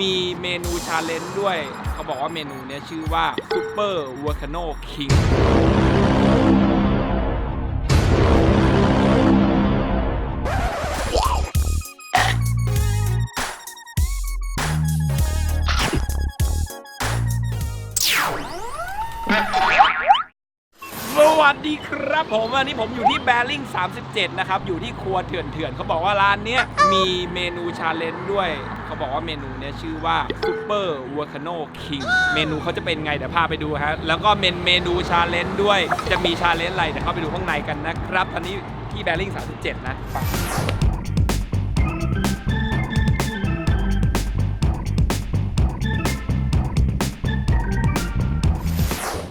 มีเมนูชาเลนจ์ด้วย เขาบอกว่าเมนูเนี้ยชื่อว่า Super Volcano King วัสดีครับผมวันนี้ผมอยู่ที่แบริ่ง37 นะครับ อยู่ที่ครัวเถื่อนเถื่อนๆเขาบอกว่าร้านเนี้ยมีเมนูชาเลนจ์ด้วย เขาบอกว่าเมนูเนี้ยชื่อว่า Super Volcano King เมนูเขาจะเป็นไงเดี๋ยวพาไปดูฮะ แล้วก็เมนเมนูชาเลนจ์ด้วย จะมีชาเลนจ์อะไรเดี๋ยวเข้าไปดูข้างในกันนะครับ ตอนนี้ที่แบริ่ง37 นะไป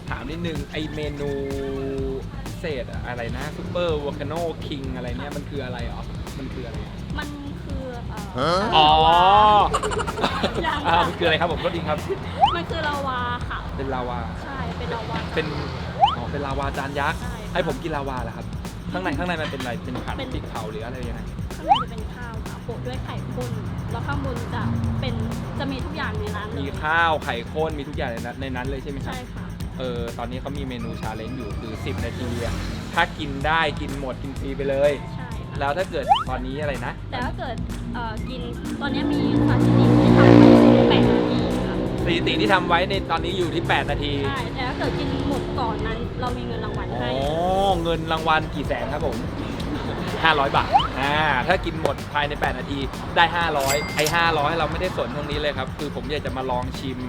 ถามนิดนึงไอเมนู เศษอะอะไรนะ Super Volcano King อะไรเนี่ยมันคืออะไรอ๋อมันคืออะไรมันคือเอ่ออ๋อยังอ่าค่ะมันคืออะไรครับผมก็ดีครับ มันคือลาวาค่ะ เป็นลาวา ใช่ เป็นลาวา เป็นอ๋อเป็นลาวาจานยักษ์ ใช่ให้ผมกินลาวาเหรอครับ ข้างในข้างในมันเป็นอะไร เป็นผัดเป็น พริกเผาหรืออะไรยังไง ข้างในจะเป็นข้าวค่ะโปะด้วยไข่ข้นแล้วข้างบนจะเป็นจะมีทุกอย่างในร้านเลยมีข้าวไข่ข้นมีทุกอย่างในนั้นในนั้นเลยใช่ไหมครับใช่ค่ะ เออตอนนี้เขามีเมนูชาเลนจ์อยู่คือ 10 นาทีอะถ้ากินได้กินหมดกินฟรีไปเลย ใช่ค่ะแล้วถ้าเกิดตอนนี้อะไรนะ แต่ถ้าเกิดเอ่อกินตอนนี้มีซาชิมิที่ทำไว้แปดนาทีค่ะสถิติที่ทำไว้ในตอนนี้อยู่ที่ 8 นาที ใช่แต่ถ้าเกิดกินหมดก่อนนั้น เรามีเงินรางวัลอ๋ให้อเงินรางวัลกี่แสนครับผม 500 บาท อ่า ถ้ากินหมดภายใน 8 นาทีได้ 500 ไอ้ 500 เราไม่ได้สนตรงนี้เลยครับ คือผมอยากจะมาลองชิม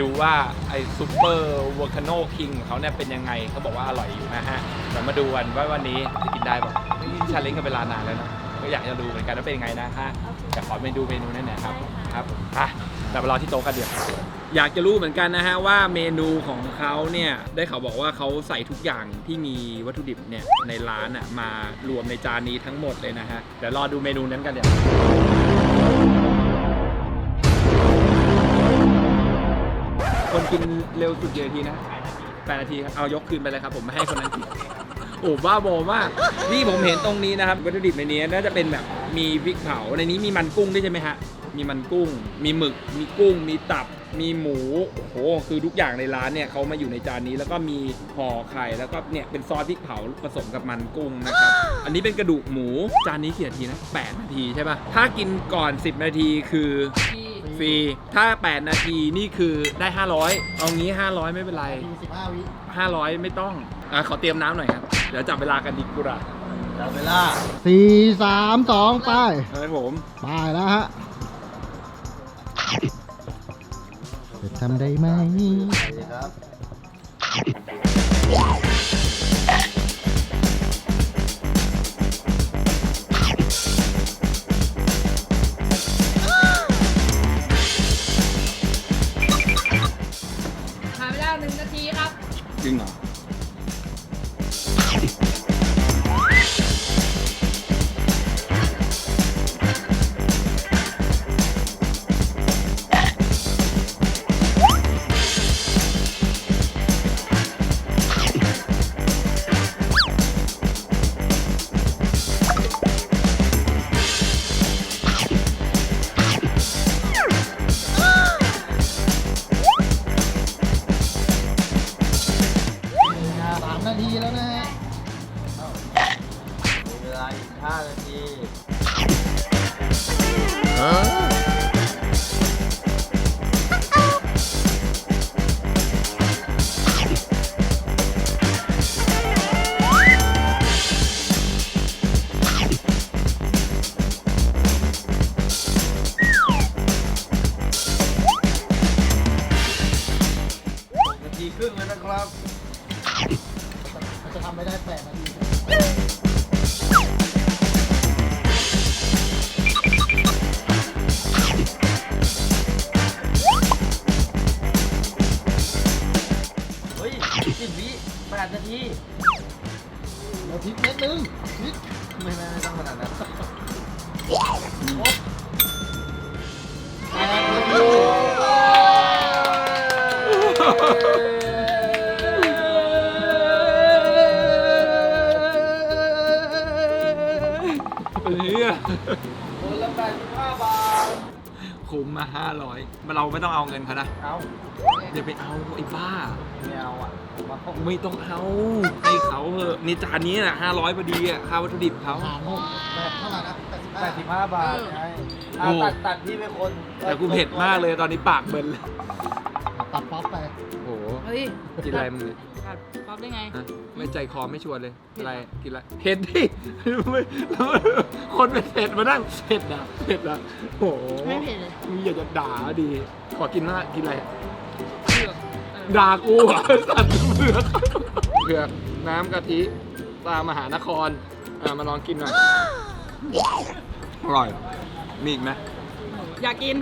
ดูว่าไอ้ซูเปอร์วอลคาโนคิงเขาเนี่ยเป็นยังไงเขาบอกว่าอร่อยอยู่นะฮะเดี๋ยวมาดูกันว่าวันนี้จะกินได้ป่ะนี่ชาเลนจ์กันเวลานานแล้วเนอะก็อยากจะดูเหมือนกันว่าเป็นยังไงนะฮะโอเคแต่ขอเมนูเมนูนั่นหน่อยครับได้ค่ะครับอะแต่มารอที่โต๊ะกันเดี๋ยวอยากจะรู้เหมือนกันนะฮะว่าเมนูของเขาเนี่ยได้เขาบอกว่าเขาใส่ทุกอย่างที่มีวัตถุดิบเนี่ยในร้านอะมารวมในจานนี้ทั้งหมดเลยนะฮะเดี๋ยวรอดูเมนูนั้นกันเดี๋ยว กินเร็วสุดกี่นาทีนะแปดนาทีครับ เอายกคืนไปเลยครับ ผมไม่ให้คนนั้นกิน โอ้บ้าบอมากที่ผมเห็นตรงนี้นะครับวัตถุดิบในนี้น่าจะเป็นแบบมีพริกเผา ในนี้มีมันกุ้งด้วยใช่ไหมฮะ มีมันกุ้ง มีหมึก มีกุ้ง มีตับ มีหมู โอ้โห คือทุกอย่างในร้านเนี่ยเขามาอยู่ในจานนี้ แล้วก็มีห่อไข่ แล้วก็เนี่ยเป็นซอสพริกเผาผสมกับมันกุ้งนะครับ อันนี้เป็นกระดูกหมู จานนี้กี่นาทีนะ8นาทีใช่ป่ะ ถ้ากินก่อน 10 นาทีคือ ฟรี ถ้า 8 นาทีนี่คือได้ 500 เอางี้ 500 ไม่เป็นไร มีสิบห้าวิ500 ไม่ต้องอะขอเตรียมน้ำหน่อยครับ เดี๋ยวจับเวลากันดีกว่าจับเวลาสี่สามสองไปครับผม ไปแล้วฮะจะทำได้ไหมครับ 3 นาทีแล้วนะฮะเวลาอีก5นาทีนาทีครึ่งแล้วนะครับ จะทำไม่ได้แปดนาทีเฮ้ยสิบวิ8นาทีเราพลิกนิดนึงพลิกไม่ไม่ไม่ต้องขนาดนั้น คนละ85บาทคุ้มมาห้าร้อยเราไม่ต้องเอาเงินเขานะเอาอย่าไปเอาไอ้บ้าไม่เอาอะผมว่าเขาไม่ต้องเอาให้เขาเถอะนี่จานนี้น่ะห้าร้อยพอดีอะค่าวัตถุดิบเขาหารหกแบบเท่าไหร่นะแปดสิบห้าบาทใช่โอ้เอาตัดตัดพี่เป็นคนแต่กูเผ็ดมากเลยตอนนี้ปากเบิร์นเลยตัดป๊อปไปโอ้โหเฮ้ยกินอะไรมึงเนี่ย กัดป๊อปได้ไง ฮะไม่ใจคอไม่ชวนเลย อะไร กินอะไรเผ็ดดิไม่คนเป็นเผ็ดมานั่งเผ็ดนะเผ็ดนะโอ้โหไม่เผ็ดเลยมึงอยากจะด่าดี ขอกินหน้ากินอะไร เผือกเออด่ากูเหรอะสัตว์เผือกเผือกน้ำกะทิตามมหานครอะมาลองกินหน่อย อร่อย มีอีกไหมอยากกิน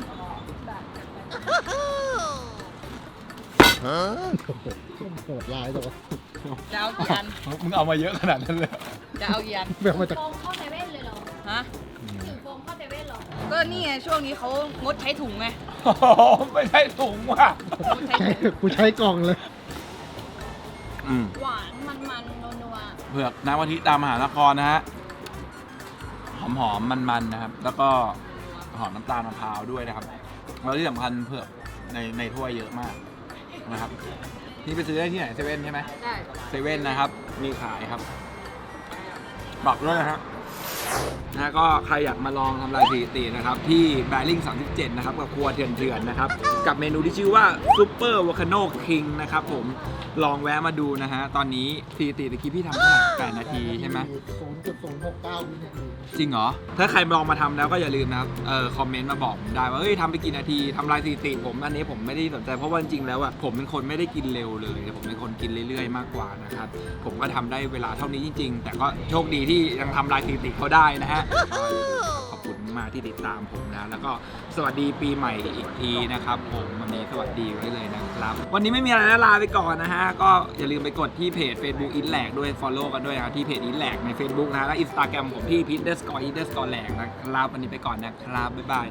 โหดร้ายตัวจะเอากี่อันมึงเอามาเยอะขนาดนั้นเลยจะเอากี่อันแบบมาจากโฟมเข้าเซเว่นเลยเหรอฮะถึงโฟมเข้าเซเว่นเหรอ ก็นี่ไงช่วงนี้เขางดใช้ถุงไงไม่ใช่ถุงว่ะงดใช้ถุงกูใช้กล่องเลยอืมหวานมันมันนัวนัวเผือกน้ำกะทิตามมหานครนะฮะหอมหอมมันมันๆนะครับ แล้วก็หอมน้ำตาลมะพร้าวด้วยนะครับแล้วที่สำคัญเผือกในในถ้วยเยอะมาก นะครับ นี่ไปซื้อได้ที่ไหนเซเว่นใช่ไหมได้เซเว่นนะครับ มีขายครับบอกด้วยนะครับ นะก็ใครอยากมาลองทำลายสถิตินะครับ ที่แบริ่ง37 นะครับ กับครัวเถื่อนเถื่อนๆนะครับ กับเมนูที่ชื่อว่าซูเปอร์ว c คาโนคิงนะครับผมลองแวะมาดูนะฮะ ตอนนี้สถิติตะกี้พี่ทำเท่าไหร่8นาทีใช่ไหม ศูนย์จุดศูนย์หกเก้าวินาทีจริงเหรอ ถ้าใครลองมาทำแล้วก็อย่าลืมนะครับ เออคอมเมนต์มาบอกผมได้ว่าเฮ้ยทำไปกี่นาทีทำลายสถิติผม อันนี้ผมไม่ได้สนใจ เพราะว่าจริงๆแล้วอะผมเป็นคนไม่ได้กินเร็วเลย ผมเป็นคนกินเรื่อยๆ มากกว่านะครับ ผมก็ทำได้เวลาเท่านี้จริง ๆ แต่ก็โชคดีที่ยังทำลายสถิติเขาได้นะฮะก็อย่าลืมขอบคุณมากที่ติดตามผมนะ แล้วก็สวัสดีปีใหม่อีกทีนะครับ ผมวันนี้สวัสดีไว้เลยนะครับ วันนี้ไม่มีอะไรแล้วลาไปก่อนนะฮะ ก็อย่าลืมไปกดที่เพจ Facebook อินแหลกด้วย Follow กันด้วยนะครับที่เพจอินแหลกใน Facebook นะฮะและ Instagram ผมที่พีทเดสกอร์อินเดสกอร์แหลกนะครับ วันนี้ไปก่อนนะครับ บ๊ายบาย